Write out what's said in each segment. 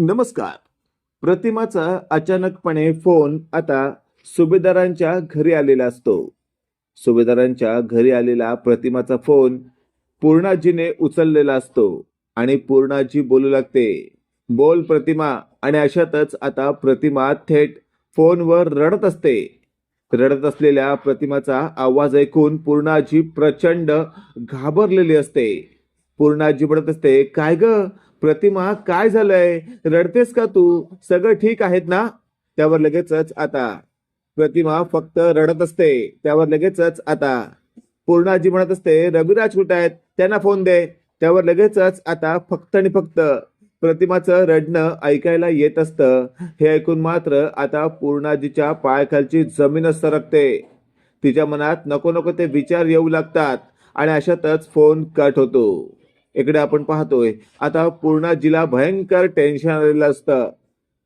नमस्कार. प्रतिमाचा अचानकपणे फोन आता सुभेदारांच्या घरी आलेला असतो. सुभेदारांच्या घरी आलेला प्रतिमाचा फोन पूर्णाजीने उचललेला असतो आणि पूर्णाजी बोलू लागते बोल प्रतिमा. आणि अशातच आता प्रतिमा थेट फोनवर रडत असते. रडत असलेल्या प्रतिमाचा आवाज ऐकून पूर्णाजी प्रचंड घाबरलेली असते. पूर्णाजी म्हणत असते काय ग? प्रतिमा काय झालंय? रडतेस का तू? सगळं ठीक आहेत ना? त्यावर लगेचच आता. प्रतिमा फक्त रडत असते. त्यावर लगेचच आता. पूर्णाजी म्हणत असते रविराज कुठे आहेत? त्यांना फोन दे. त्यावर लगेचच आता फक्त आणि फक्त प्रतिमाचं रडणं ऐकायला येत असतं. हे ऐकून मात्र आता पूर्णाजीच्या पायाखालची जमीनच सरकते. तिच्या मनात नको नको ते विचार येऊ लागतात आणि अशातच फोन कट होतो. इकडे आपण पाहतोय. आता पूर्णाजीला भयंकर टेन्शन आलेलं असतं.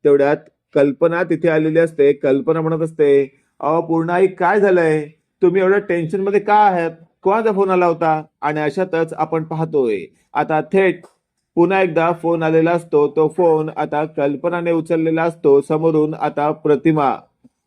तेवढ्यात कल्पना तिथे आलेली असते. कल्पना म्हणत असते अहो पूर्णाई काय झालंय? तुम्ही एवढ्या टेन्शनमध्ये का आहात? कोणाचा फोन आला होता? आणि अशातच आपण पाहतोय. आता थेट पुन्हा एकदा फोन आलेला असतो. तो फोन आता कल्पनाने उचललेला असतो. समोरून आता प्रतिमा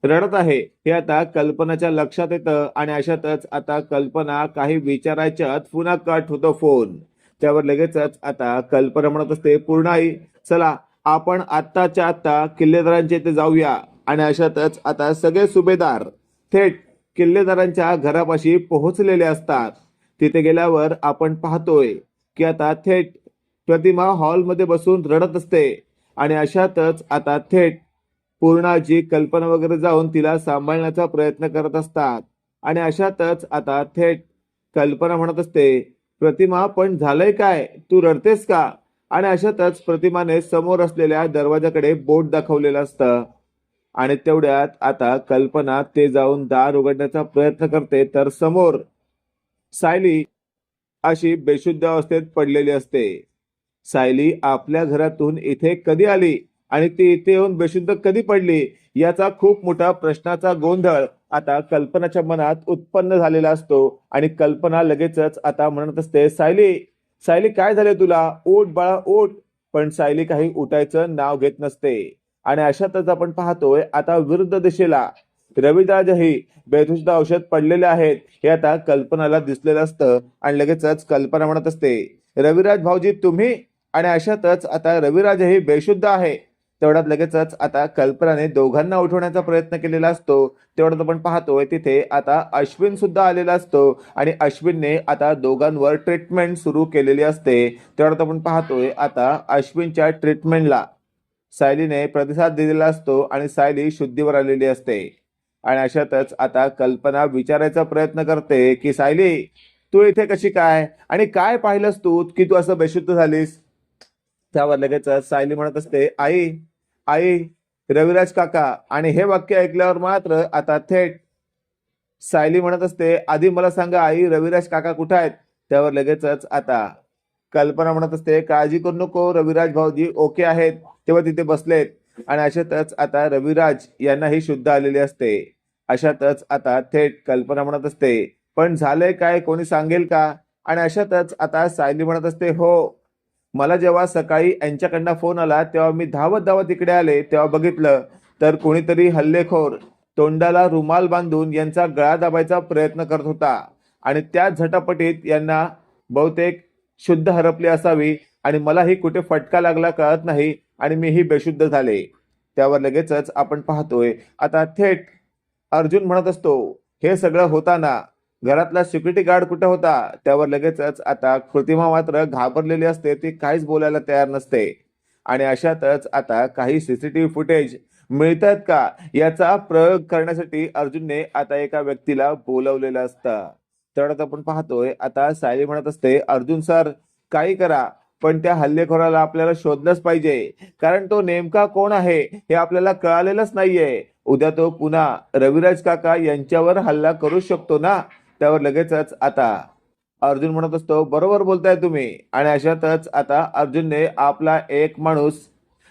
रडत आहे. हे आता कल्पनाच्या लक्षात येतं आणि अशातच आता कल्पना काही विचारायच्यात पुन्हा कट होतो फोन त्यावर लगेचच आता कल्पना म्हणत असते पूर्ण आई चला आपण आत्ताच्या आत्ता किल्लेदारांच्या इथे जाऊया. आणि अशातच आता सगळे सुभेदार थेट किल्लेदारांच्या घरापाशी पोहोचलेले असतात. तिथे गेल्यावर आपण पाहतोय की आता थेट प्रतिमा हॉलमध्ये बसून रडत असते. आणि अशातच आता थेट पूर्णाजी कल्पना वगैरे जाऊन तिला सांभाळण्याचा प्रयत्न करत असतात. आणि अशातच आता थेट कल्पना म्हणत असते प्रतिमा पण झालंय काय? तू रडतेस का? आणि अशातच प्रतिमाने समोर असलेल्या दरवाजाकडे बोट दाखवलेलं असतं. आणि तेवढ्यात आता कल्पना ते जाऊन दार उघडण्याचा प्रयत्न करते तर समोर सायली अशी बेशुद्ध अवस्थेत पडलेली असते. सायली आपल्या घरातून इथे कधी आली? आणि ती इथे येऊन बेशुद्ध कधी पडली? याचा खूप मोठा प्रश्नाचा गोंधळ आता कल्पनाच्या मनात उत्पन्न झालेला असतो. आणि कल्पना लगेचच आता म्हणत असते सायली सायली काय झाले तुला? ओट बाळा ओट. पण सायली काही उठायचं नाव घेत नसते. आणि अशातच आपण पाहतोय आता विरुद्ध दिशेला. रविराजही बेधुष्ट औषध पडलेले आहेत हे आता कल्पनाला दिसलेलं असतं आणि लगेचच कल्पना म्हणत असते रविराज भाऊजी तुम्ही? आणि अशातच आता रविराजही बेशुद्ध आहे. तेवढ्यात लगेचच आता कल्पनाने दोघांना उठवण्याचा प्रयत्न केलेला असतो. तेवढ्यात आपण पाहतोय तिथे आता अश्विन सुद्धा आलेला असतो आणि अश्विनने आता दोघांवर ट्रीटमेंट सुरू केलेली असते. तेवढ्यात आपण पाहतोय आता अश्विनच्या ट्रीटमेंटला सायलीने प्रतिसाद दिलेला असतो आणि सायली शुद्धीवर आलेली असते. आणि अशातच आता कल्पना विचारायचा प्रयत्न करते की सायली तू इथे कशी काय? आणि काय पाहिलंस तू? की तू असं बेशुद्ध झालीस? त्यावर लगेच सायली म्हणत असते आई आई रविराज काका. आणि हे वाक्य ऐकल्यावर मात्र आता थेट सायली म्हणत असते आधी मला सांगा आई रविराज काका कुठे आहेत? त्यावर लगेचच आता कल्पना म्हणत असते काळजी करू नको रविराज भाऊजी ओके आहेत तेव्हा तिथे बसलेत. आणि अशातच आता रविराज यांनाही शुद्ध आलेली असते. अशातच आता थेट कल्पना म्हणत असते पण झालंय काय? कोणी सांगेल का? आणि अशातच आता सायली म्हणत असते हो मला जेव्हा सकाळी यांच्याकडनं फोन आला तेव्हा मी धावत धावत इकडे आले तेव्हा बघितलं तर कोणीतरी हल्लेखोर तोंडाला रुमाल बांधून यांचा गळा दाबायचा प्रयत्न करत होता. आणि त्या झटापटीत यांना बहुतेक शुद्ध हरपली असावी आणि मलाही कुठे फटका लागला कळत नाही आणि मीही बेशुद्ध झाले. त्यावर लगेचच आपण पाहतोय. आता थेट अर्जुन म्हणत असतो हे सगळं होताना घरातला सिक्युरिटी गार्ड कुठे होता? त्यावर लगेचच आता कृतिमा मात्र घाबरलेली असते. ती काहीच बोलायला तयार नसते. आणि अशातच आता काही सीसीटीव्ही फुटेज मिळतात का? याचा प्रयोग करण्यासाठी अर्जुनने आता एका व्यक्तीला बोलवलेलं असतं. तेवढ्यात आपण पाहतोय आता सायली म्हणत असते अर्जुन सर काही करा पण त्या हल्लेखोराला आपल्याला शोधलंच पाहिजे. कारण तो नेमका कोण आहे हे आपल्याला कळालेलंच नाहीये. उद्या तो पुन्हा रविराज काका यांच्यावर हल्ला करू शकतो ना? त्यावर लगेचच आता अर्जुन म्हणत असतो बरोबर बोलताय तुम्ही. आणि अशातच आता अर्जुनने आपला एक माणूस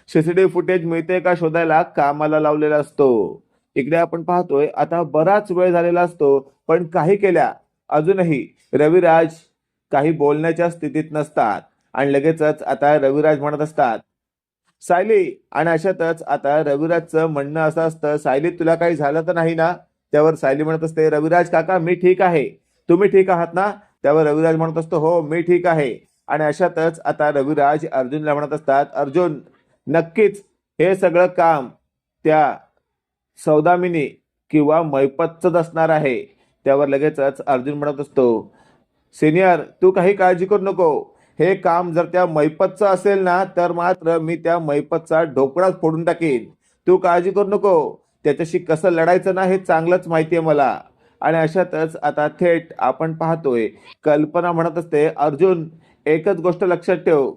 सीसीटीव्ही फुटेज मिळते का शोधायला कामाला लावलेला असतो. इकडे आपण पाहतोय आता बराच वेळ झालेला असतो पण काही केल्या अजूनही रविराज काही बोलण्याच्या स्थितीत नसतात. आणि लगेचच आता रविराज म्हणत असतात सायली. आणि अशातच आता रविराजचं म्हणणं असं असतं सायली तुला काही झालं तर नाही ना? त्यावर सायली म्हणत असते रविराज काका मी ठीक आहे. तुम्ही ठीक आहात ना? त्यावर रविराज म्हणत असतो हो मी ठीक आहे. आणि अशातच आता रविराज अर्जुनला म्हणत असतात अर्जुन नक्कीच हे सगळं काम त्या सौदामिनी किंवा मैपतच असणार आहे. त्यावर लगेचच अर्जुन म्हणत असतो सिनियर तू काही काळजी करू नको. हे काम जर त्या मैपतचं असेल ना तर मात्र मी त्या मैपतचा ढोकळाच फोडून टाकेन. तू काळजी करू नको. त्याच्याशी कसं लढायचं ना हे चांगलंच माहिती आहे मला. आणि अशातच आता थेट आपण पाहतोय कल्पना म्हणत असते अर्जुन एकच गोष्ट लक्षात ठेव.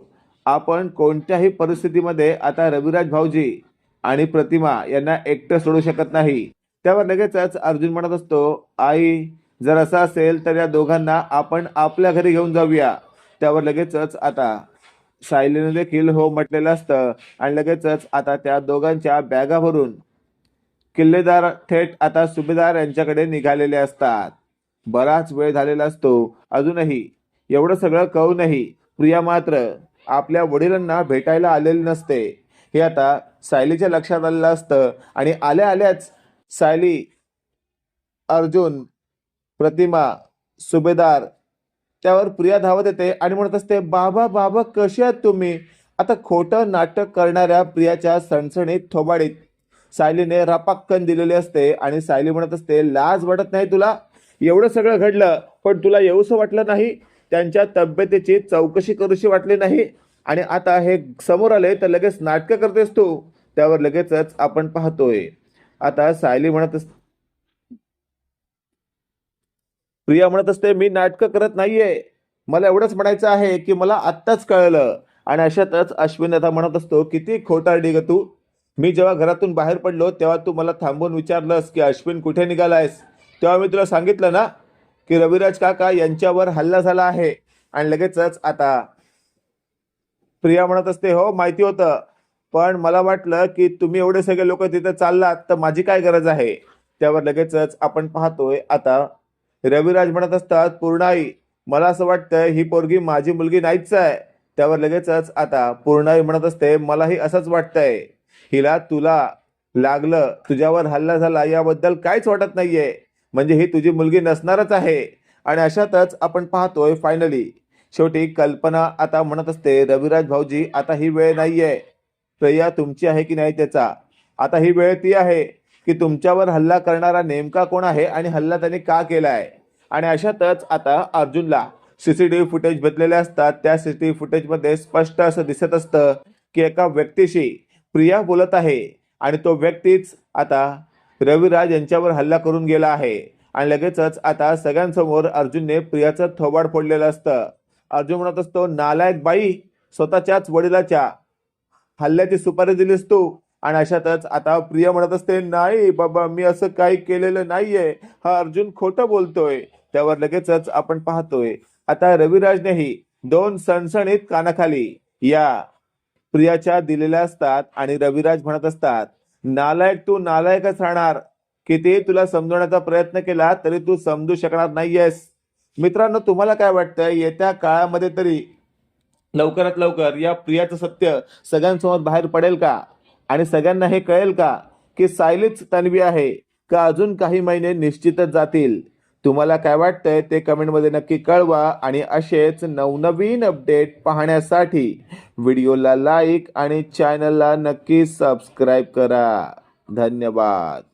आपण कोणत्याही परिस्थितीमध्ये आता रविराज भाऊजी आणि प्रतिमा यांना एकटं सोडू शकत नाही. त्यावर लगेचच अर्जुन म्हणत असतो आई जर असं असेल तर या दोघांना आपण आपल्या घरी घेऊन जाऊया. त्यावर लगेचच आता सायलीने देखील हो म्हटलेलं असतं आणि लगेचच आता त्या दोघांच्या बॅगा भरून किल्लेदार थेट आता सुभेदार यांच्याकडे निघालेले असतात. बराच वेळ झालेला असतो. अजूनही एवढं सगळं कळूनही प्रिया मात्र आपल्या वडिलांना भेटायला आलेली नसते. हे आता सायलीच्या लक्षात आलेलं असतं आणि आल्या आल्याच सायली अर्जुन प्रतिमा सुभेदार त्यावर प्रिया धावत येते आणि म्हणत असते बाबा बाबा कसे आहात तुम्ही? आता खोटं नाटक करणाऱ्या प्रियाच्या सणसणीत थोबाडीत सायलीने रपाक्कन दिलेली असते आणि सायली म्हणत असते लाज वाटत नाही तुला? एवढं सगळं घडलं पण तुला येऊसं वाटलं नाही? त्यांच्या तब्येतीची चौकशी करूशी वाटली नाही? आणि आता हे समोर आले तर लगेच नाटकं करतेस तू. त्यावर लगेचच आपण पाहतोय. आता सायली म्हणत अस प्रिया म्हणत असते मी नाटकं करत नाहीये. मला एवढंच म्हणायचं आहे की मला आत्ताच कळलं. आणि अशातच अश्विन आता म्हणत असतो किती खोटारडी ग तू. मी जेव्हा घरातून बाहेर पडलो तेव्हा तू मला थांबून विचारलंस की अश्विन कुठे निघालायस? तेव्हा मी तुला सांगितलं ना की रविराज काका यांच्यावर हल्ला झाला आहे. आणि लगेचच आता प्रिया म्हणत असते हो माहिती होतं. पण मला वाटलं की तुम्ही एवढे सगळे लोक तिथे चाललात तर माझी काय गरज आहे? त्यावर लगेचच आपण पाहतोय आता रविराज म्हणत असतात पूर्णाई मला असं वाटतं ही पोरगी माझी मुलगी नाहीच आहे. त्यावर लगेचच आता पूर्णाई म्हणत असते मलाही असंच वाटतंय. हिला तुला लागलं तुझ्यावर हल्ला झाला याबद्दल काहीच वाटत नाहीये. म्हणजे ही तुझी मुलगी नसणारच आहे. आणि अशातच आपण पाहतोय फायनली शेवटी कल्पना आता म्हणत असते रविराज भाऊजी आता ही वेळ नाहीये. प्रिया तुमची आहे की नाही त्याचा? आता ही वेळ ती आहे की तुमच्यावर हल्ला करणारा नेमका कोण आहे आणि हल्ला त्याने का केलाय? आणि अशातच आता अर्जुनला सीसीटीव्ही फुटेज भेटलेले असतात. त्या सीसीटीव्ही फुटेजमध्ये स्पष्ट असं दिसत असतं की एका व्यक्तीशी प्रिया बोलत आहे आणि तो व्यक्तीच आता रविराज यांच्यावर हल्ला करून गेला आहे. आणि लगेचच आता सगळ्यांसमोर अर्जुनने प्रियाचं थोबाड फोडलेलं असतं. अर्जुन म्हणत असतो नालायक बाई स्वतःच्याच वडिलाच्या हल्ल्याची सुपारी दिलीस तू. आणि अशातच आता प्रिया म्हणत असते नाही बाबा मी असं काही केलेलं नाहीये. हा अर्जुन खोटं बोलतोय. त्यावर लगेचच आपण पाहतोय आता रविराजनेही दोन सणसणीत कानाखाली या प्रियाच्या दिलेल्या असतात आणि रविराज म्हणत असतात नालायक तू नालायकच राहणार. किती तुला समजवण्याचा प्रयत्न केला तरी तू समजू शकणार नाहीयेस. मित्रांनो तुम्हाला काय वाटतं येत्या काळामध्ये तरी लवकरात लवकर या प्रियाचं सत्य सगळ्यांसमोर बाहेर पडेल का? आणि सगळ्यांना हे कळेल का की सायलीच तन्वी आहे का अजून काही महिने निश्चितच जातील? तुम्हाला काय वाटतंय ते कमेंटमध्ये नक्की कळवा आणि असेच नवनवीन अपडेट पाहण्यासाठी व्हिडिओला लाईक आणि चॅनलला नक्की सबस्क्राईब करा. धन्यवाद.